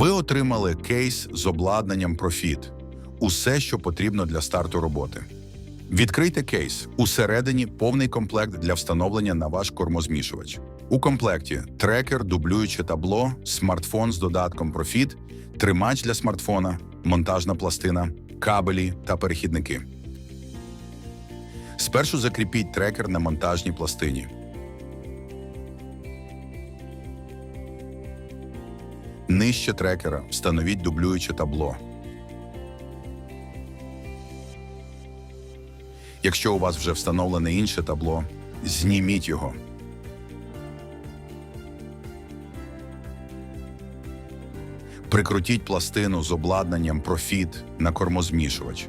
Ви отримали кейс з обладнанням Profit. Усе, що потрібно для старту роботи. Відкрийте кейс. Усередині повний комплект для встановлення на ваш кормозмішувач. У комплекті трекер, дублююче табло, смартфон з додатком Profit, тримач для смартфона, монтажна пластина, кабелі та перехідники. Спершу закріпіть трекер на монтажній пластині. Нижче трекера встановіть дублююче табло. Якщо у вас вже встановлене інше табло, зніміть його. Прикрутіть пластину з обладнанням Profit на кормозмішувач.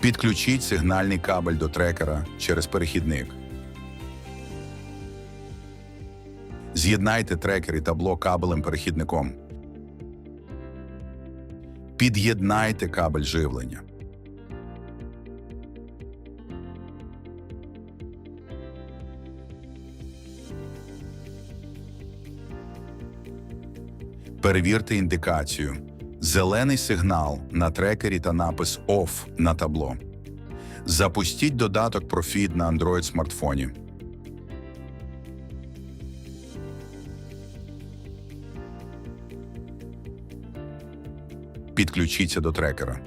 Підключіть сигнальний кабель до трекера через перехідник. З'єднайте трекер і табло кабелем-перехідником. Під'єднайте кабель живлення. Перевірте індикацію. Зелений сигнал на трекері та напис OFF на табло. Запустіть додаток Profit на Android смартфоні. Підключіться до трекера.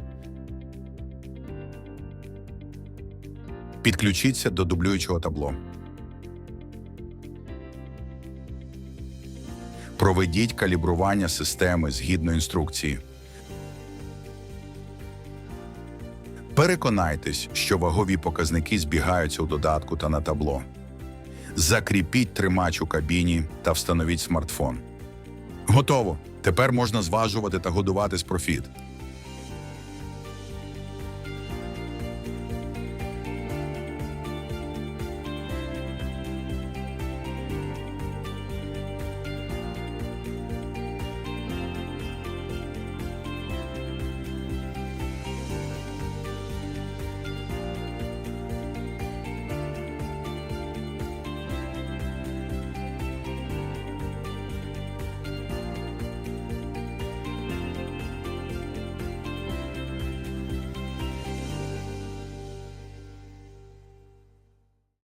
Підключіться до дублюючого табло. Проведіть калібрування системи згідно інструкції. Переконайтесь, що вагові показники збігаються у додатку та на табло. Закріпіть тримач у кабіні та встановіть смартфон. Готово! Тепер можна зважувати та годувати з профіт.